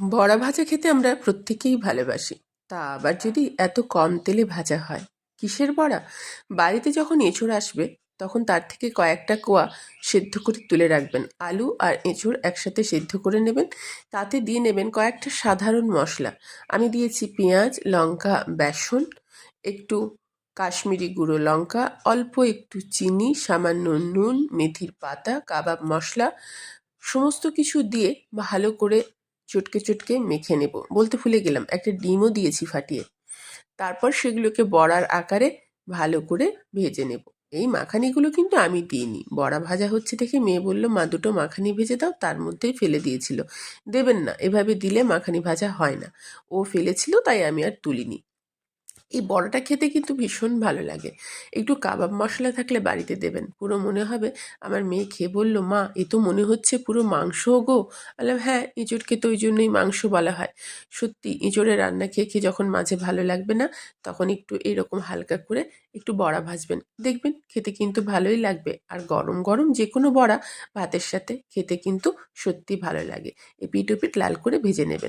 বড়া ভাজা খেতে আমরা প্রত্যেকেই ভালোবাসি। তা আবার যদি এত কম তেলে ভাজা হয়, কিসের বড়া? বাড়িতে যখন এঁচড় আসবে, তখন তার থেকে কয়েকটা কোয়া সেদ্ধ করে তুলে রাখবেন। আলু আর এঁচড় একসাথে সেদ্ধ করে নেবেন। তাতে দিয়ে নেবেন কয়েকটা সাধারণ মশলা। আমি দিয়েছি পেঁয়াজ, লঙ্কা, বেসন, একটু কাশ্মীরি গুঁড়ো লঙ্কা, অল্প একটু চিনি, সামান্য নুন, মেথির পাতা, কাবাব মশলা, সমস্ত কিছু দিয়ে ভালো করে চটকে চটকে মেখে নেব। বলতে ভুলে গেলাম, একটা ডিমও দিয়েছি ফাটিয়ে। তারপর সেগুলোকে বড়ার আকারে ভালো করে ভেজে নেব। এই মাখানিগুলো কিন্তু আমি দিইনি। বড়া ভাজা হচ্ছে দেখে মেয়ে বলল, মা, দুটো মাখানি ভেজে দাও, তার মধ্যেই ফেলে দিয়েছিল। দেবেন না, এভাবে দিলে মাখানি ভাজা হয় না। ও ফেলেছিল, তাই আমি আর তুলিনি। এই বড়াটা খেতে কিন্তু ভীষণ ভালো লাগে। একটু কাবাব মশলা থাকলে বাড়িতে দেবেন। পুরো মনে হবে, আমার মেয়ে খেয়ে বলল, মা, এ তো মনে হচ্ছে পুরো মাংস গো। বললাম হ্যাঁ এঁচড়কে তো ওই জন্যই মাংস বলা হয়। সত্যি, এঁচড়ের রান্না খেয়ে খেয়ে যখন মাঝে ভালো লাগবে না, তখন একটু এরকম হালকা করে একটু বড়া ভাজবেন। দেখবেন খেতে কিন্তু ভালোই লাগবে। আর গরম গরম যে কোনো বড়া ভাতের সাথে খেতে কিন্তু সত্যি ভালো লাগে। এপিট ওপিট লাল করে ভেজে নেবেন।